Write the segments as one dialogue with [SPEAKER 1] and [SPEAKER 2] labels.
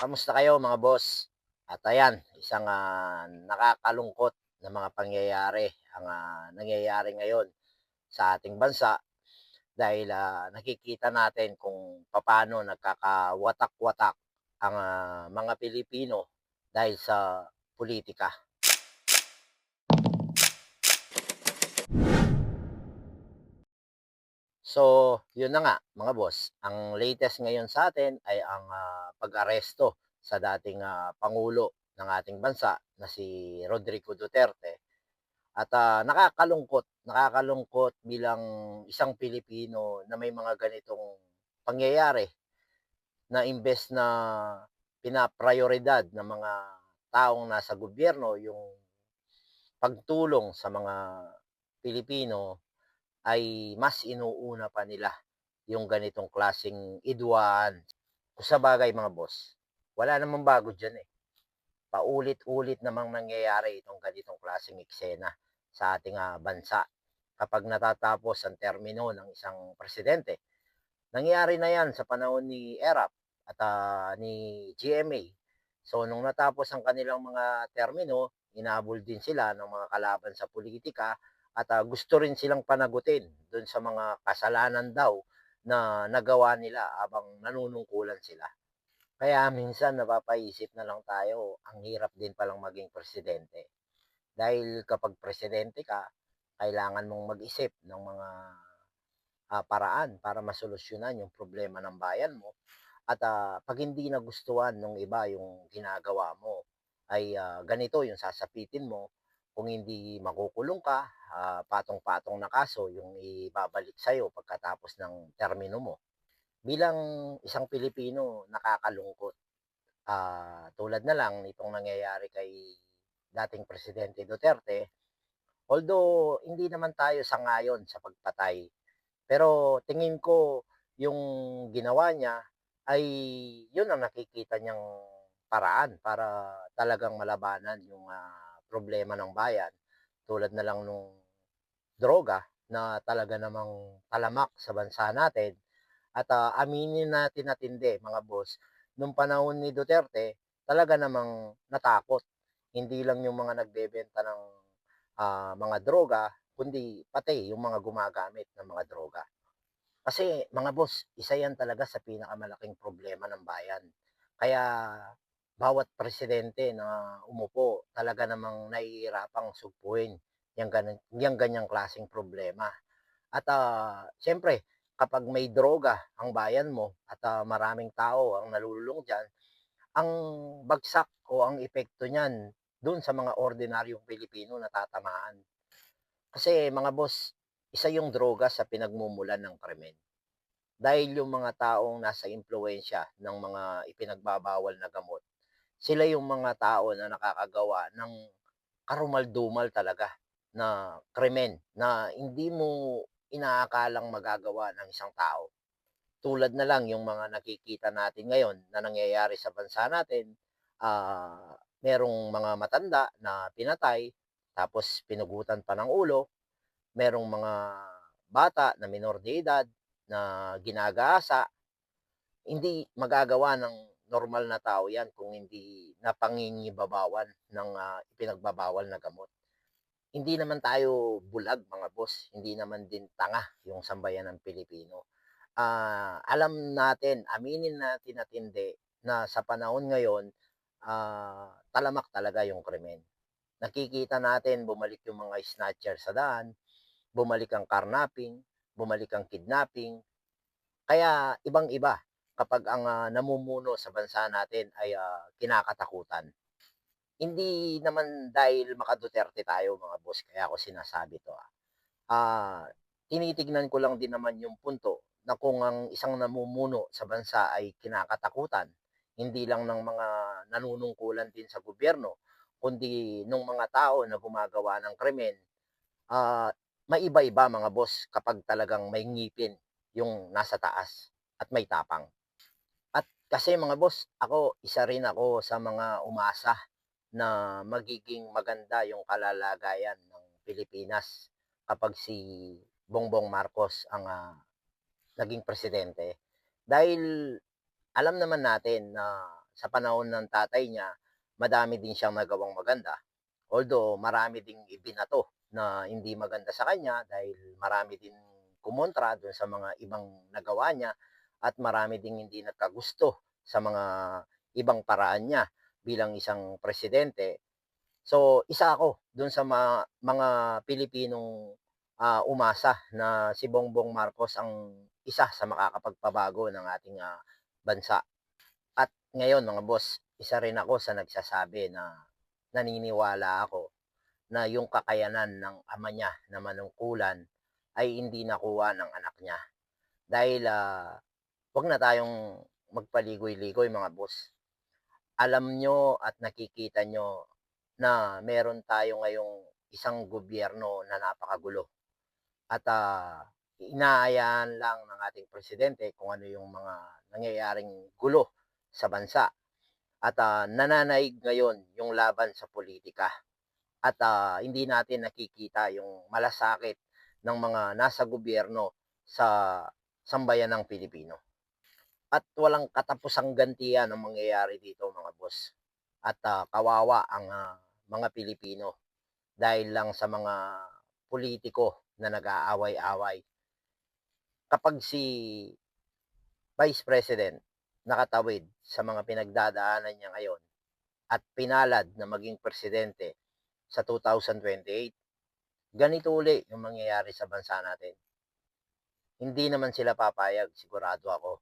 [SPEAKER 1] Kamusta kayo mga boss? At ayan, isang ah, nakakalungkot na mga pangyayari ang ah, nangyayari ngayon sa ating bansa dahil ah, nakikita natin kung papaano nagkakawatak-watak ang ah, mga Pilipino dahil sa politika. So, yun na nga mga boss, ang latest ngayon sa atin ay ang ah, pag-aresto sa dating ah, pangulo ng ating bansa na si Rodrigo Duterte. At ah, nakakalungkot, nakakalungkot bilang isang Pilipino na may mga ganitong pangyayari na imbes na pinaprioridad ng mga taong nasa gobyerno yung pagtulong sa mga Pilipino ay mas inuuna pa nila yung ganitong klaseng idwaan. Sa bagay mga boss, wala namang bago dyan eh. Paulit-ulit namang nangyayari itong ganitong klaseng eksena sa ating ah, bansa. Kapag natatapos ang termino ng isang presidente, nangyari na yan sa panahon ni ERAP at ah, ni GMA. So, nung natapos ang kanilang mga termino, inabol din sila ng mga kalaban sa politika at ah, gusto rin silang panagutin doon sa mga kasalanan daw na nagawa nila habang nanunungkulan sila. Kaya minsan napapaisip na lang tayo, ang hirap din palang maging presidente. Dahil kapag presidente ka, kailangan mong mag-isip ng mga ah, paraan para masolusyonan yung problema ng bayan mo. At ah, pag hindi nagustuhan ng iba yung ginagawa mo, ay ah, ganito yung sasapitin mo. Kung hindi makukulong ka, ah, patong-patong na kaso yung ibabalik sa'yo pagkatapos ng termino mo. Bilang isang Pilipino, nakakalungkot. Ah, tulad na lang nitong nangyayari kay dating Presidente Duterte, although hindi naman tayo sangayon sa pagpatay, pero tingin ko yung ginawa niya ay yun ang nakikita niyang paraan para talagang malabanan yung ah, problema ng bayan. Tulad na lang nung droga na talaga namang talamak sa bansa natin. At ah, aminin natin na tindi mga boss, nung panahon ni Duterte, talaga namang natakot. Hindi lang yung mga nagbebenta ng ah, mga droga, kundi pati yung mga gumagamit ng mga droga. Kasi mga boss, isa yan talaga sa pinakamalaking problema ng bayan. Kaya bawat presidente na umupo, talaga namang nahihirapang sugpuin yung, ganun, yung ganyang klaseng problema. At ah, siyempre, kapag may droga ang bayan mo at ah, maraming tao ang nalululong dyan, ang bagsak o ang epekto niyan doon sa mga ordinaryong Pilipino na tatamaan. Kasi mga boss, isa yung droga sa pinagmumulan ng krimen. Dahil yung mga taong nasa impluensya ng mga ipinagbabawal na gamot, sila yung mga tao na nakakagawa ng karumal-dumal talaga na krimen na hindi mo inaakalang magagawa ng isang tao. Tulad na lang yung mga nakikita natin ngayon na nangyayari sa bansa natin, ah, merong mga matanda na pinatay, tapos pinugutan pa ng ulo, merong mga bata na minor de edad na ginagasa, hindi magagawa ng normal na tao yan kung hindi napangingibabawan ng ah, ipinagbabawal na gamot. Hindi naman tayo bulag mga boss, hindi naman din tanga yung sambayan ng Pilipino. Ah, alam natin, aminin natin at hindi na sa panahon ngayon, ah, talamak talaga yung krimen. Nakikita natin bumalik yung mga snatcher sa daan, bumalik ang carnapping, bumalik ang kidnapping. Kaya ibang-iba kapag ang ah, namumuno sa bansa natin ay ah, kinakatakutan. Hindi naman dahil maka-Duterte tayo mga boss, kaya ako sinasabi to ah. Ah, tinitignan ko lang din naman yung punto na kung ang isang namumuno sa bansa ay kinakatakutan, hindi lang ng mga nanunungkulan din sa gobyerno, kundi nung mga tao na gumagawa ng krimen, ah, maiba-iba mga boss kapag talagang may ngipin yung nasa taas at may tapang. Kasi mga boss, ako isa rin ako sa mga umasa na magiging maganda yung kalalagayan ng Pilipinas kapag si Bongbong Marcos ang ah, naging presidente. Dahil alam naman natin na sa panahon ng tatay niya, madami din siyang nagawang maganda. Although marami ding ibinato na hindi maganda sa kanya dahil marami din kumontra dun sa mga ibang nagawa niya at marami ding hindi nagkagusto sa mga ibang paraan niya bilang isang presidente. So, isa ako dun sa ma- mga Pilipinong ah, umasa na si Bongbong Marcos ang isa sa makakapagpabago ng ating ah, bansa. At ngayon mga boss, isa rin ako sa nagsasabi na naniniwala ako na yung kakayanan ng ama niya na manungkulan ay hindi nakuha ng anak niya. Dahil ah, wag na tayong magpaligoy-ligoy mga boss. Alam nyo at nakikita nyo na meron tayo ngayong isang gobyerno na napakagulo. At ah, inaayaan lang ng ating presidente kung ano yung mga nangyayaring gulo sa bansa. At ah, nananaig ngayon yung laban sa politika. At ah, hindi natin nakikita yung malasakit ng mga nasa gobyerno sa sambayan ng Pilipino. At walang katapusang gantiyan ang mangyayari dito mga boss. At ah, kawawa ang ah, mga Pilipino dahil lang sa mga politiko na nag-aaway-away. Kapag si Vice President nakatawid sa mga pinagdadaanan niya ngayon at pinalad na maging presidente sa 2028, ganito uli yung mangyayari sa bansa natin. Hindi naman sila papayag, sigurado ako,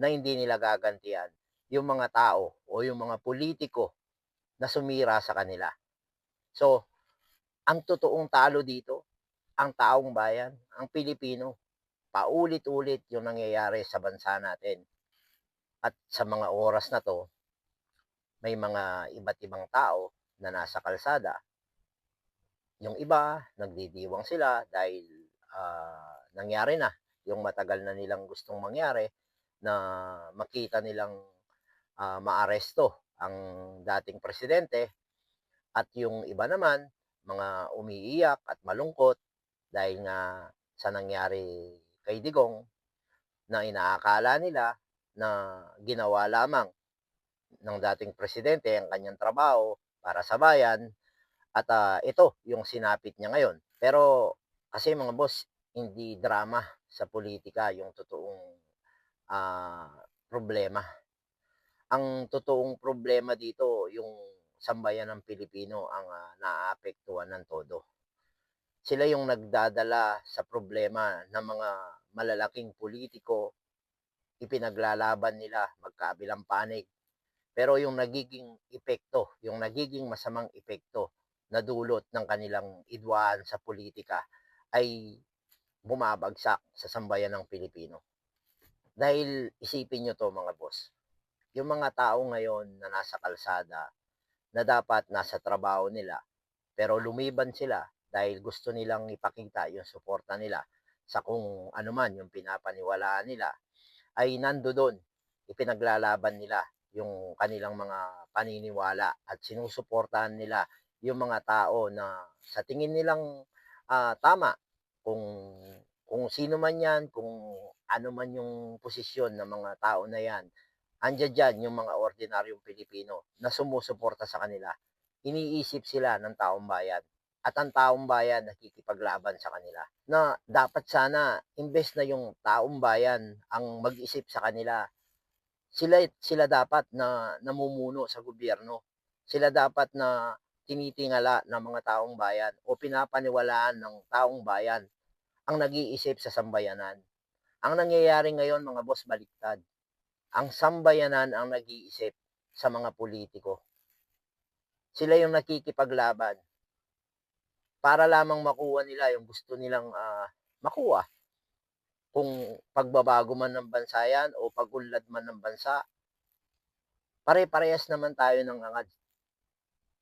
[SPEAKER 1] na hindi nila gagantian yung mga tao o yung mga politiko na sumira sa kanila. So, ang totoong talo dito, ang taong bayan, ang Pilipino, paulit-ulit yung nangyayari sa bansa natin. At sa mga oras na to, may mga iba't ibang tao na nasa kalsada. Yung iba, nagdidiwang sila dahil ah, nangyari na yung matagal na nilang gustong mangyari na makita nilang ah, maaresto ang dating presidente at yung iba naman mga umiiyak at malungkot dahil nga sa nangyari kay Digong na inaakala nila na ginawa lamang ng dating presidente ang kanyang trabaho para sa bayan at ah, ito yung sinapit niya ngayon. Pero kasi mga boss, hindi drama sa politika yung totoong ah, problema. Ang totoong problema dito yung sambayan ng Pilipino ang ah, naaapektuhan ng todo. Sila yung nagdadala sa problema ng mga malalaking politiko, ipinaglalaban nila magkabilang panig. Pero yung nagiging epekto, yung nagiging masamang epekto na dulot ng kanilang idwaan sa politika ay bumabagsak sa sambayan ng Pilipino. Dahil isipin nyo to mga boss, yung mga tao ngayon na nasa kalsada na dapat nasa trabaho nila pero lumiban sila dahil gusto nilang ipakita yung suporta nila sa kung ano man yung pinapaniwalaan nila ay nando doon ipinaglalaban nila yung kanilang mga paniniwala at sinusuportahan nila yung mga tao na sa tingin nilang ah, tama kung kung sino man yan, kung ano man yung posisyon ng mga tao na yan, andyan dyan yung mga ordinaryong Pilipino na sumusuporta sa kanila. Iniisip sila ng taong bayan at ang taong bayan nakikipaglaban sa kanila. Na dapat sana, imbes na yung taong bayan ang mag-isip sa kanila, sila, sila dapat na namumuno sa gobyerno. Sila dapat na tinitingala ng mga taong bayan o pinapaniwalaan ng taong bayan ang nag-iisip sa sambayanan. Ang nangyayari ngayon mga boss baliktad. Ang sambayanan ang nag-iisip sa mga politiko. Sila yung nakikipaglaban para lamang makuha nila yung gusto nilang ah, makuha. Kung pagbabago man ng bansa yan o pag-unlad man ng bansa, pare-parehas naman tayo ng angad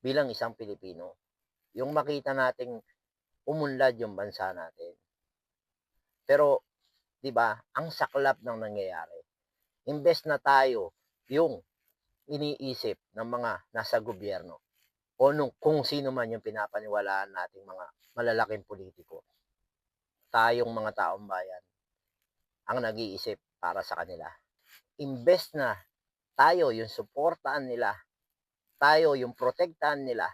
[SPEAKER 1] bilang isang Pilipino. Yung makita nating umunlad yung bansa natin. Pero, di ba, ang saklap ng nangyayari. Imbes na tayo yung iniisip ng mga nasa gobyerno o nung, kung sino man yung pinapaniwalaan nating mga malalaking politiko, tayong mga taong bayan ang nag-iisip para sa kanila. Imbes na tayo yung suportahan nila, tayo yung protektahan nila,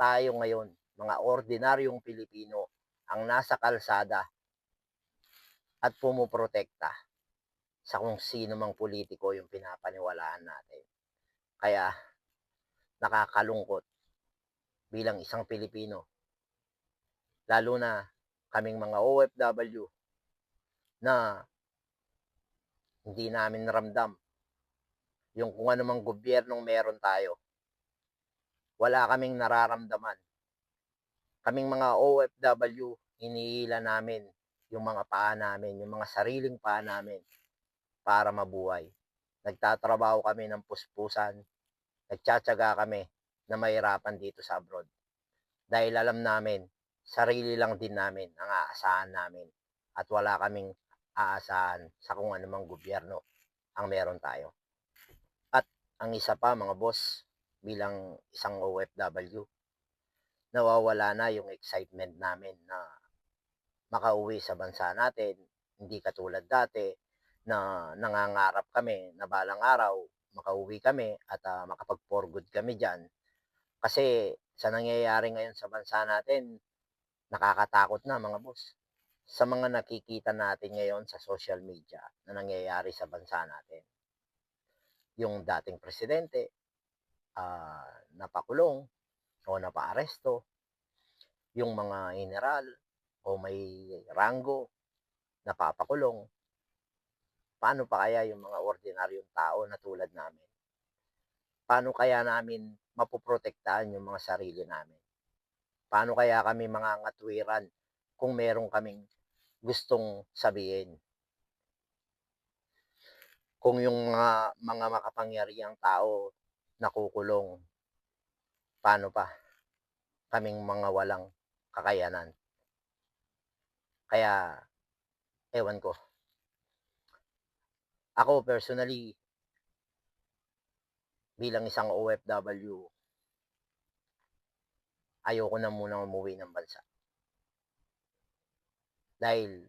[SPEAKER 1] tayo ngayon, mga ordinaryong Pilipino, ang nasa kalsada at pumuprotekta sa kung sino mang politiko yung pinapaniwalaan natin. Kaya, nakakalungkot bilang isang Pilipino, lalo na kaming mga OFW na hindi namin ramdam yung kung anumang gobyernong meron tayo. Wala kaming nararamdaman. Kaming mga OFW, iniila namin yung mga paa namin, yung mga sariling paa namin para mabuhay. Nagtatrabaho kami ng puspusan, nagtsatsaga kami na mahirapan dito sa abroad. Dahil alam namin, sarili lang din namin ang aasahan namin at wala kaming aasahan sa kung anumang gobyerno ang meron tayo. At ang isa pa mga boss, bilang isang OFW, nawawala na yung excitement namin na makauwi sa bansa natin. Hindi katulad dati na nangangarap kami na balang araw makauwi kami at uh, makapag-for good kami dyan. Kasi sa nangyayari ngayon sa bansa natin, nakakatakot na mga boss. Sa mga nakikita natin ngayon sa social media na nangyayari sa bansa natin. Yung dating presidente, uh, napakulong o napaaresto. Yung mga general o may ranggo napapakulong. Paano pa kaya yung mga ordinaryong tao na tulad namin? Paano kaya namin mapoprotektahan yung mga sarili namin? Paano kaya kami mga ngatwiran kung meron kaming gustong sabihin? Kung yung mga, mga makapangyarihang tao nakukulong, paano pa kaming mga walang kakayanan? Kaya, ewan ko. Ako personally, bilang isang OFW, ayoko na muna umuwi ng bansa. Dahil,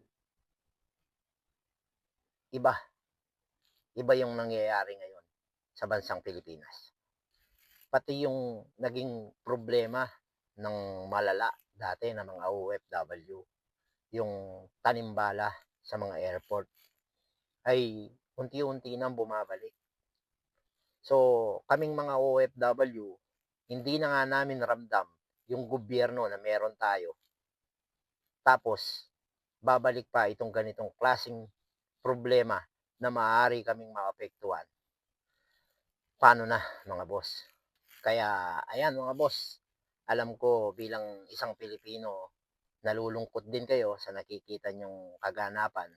[SPEAKER 1] iba. Iba yung nangyayari ngayon sa bansang Pilipinas. Pati yung naging problema ng malala dati ng mga OFW, yung tanimbala sa mga airport, ay unti-unti nang bumabalik. So, kaming mga OFW, hindi na nga namin ramdam yung gobyerno na meron tayo. Tapos, babalik pa itong ganitong klasing problema na maaari kaming maapektuhan. Paano na, mga boss? Kaya, ayan mga boss, alam ko bilang isang Pilipino, nalulungkot din kayo sa nakikita nyong kaganapan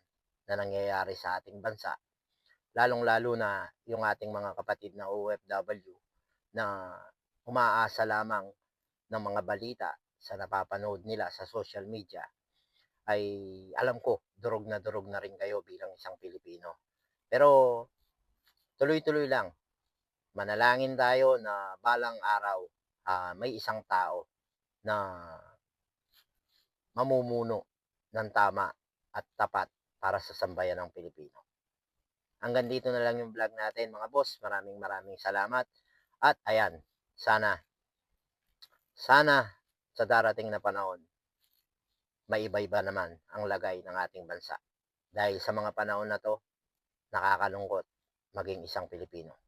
[SPEAKER 1] na nangyayari sa ating bansa lalong-lalo na yung ating mga kapatid na OFW na umaasa lamang ng mga balita sa napapanood nila sa social media ay alam ko durog na durog na rin kayo bilang isang Pilipino. Pero tuloy-tuloy lang. Manalangin tayo na balang araw uh, may isang tao na mamumuno ng tama at tapat para sa sambayan ng Pilipino. Hanggang dito na lang yung vlog natin mga boss. Maraming maraming salamat. At ayan, sana, sana sa darating na panahon, may iba-iba naman ang lagay ng ating bansa. Dahil sa mga panahon na to, nakakalungkot maging isang Pilipino.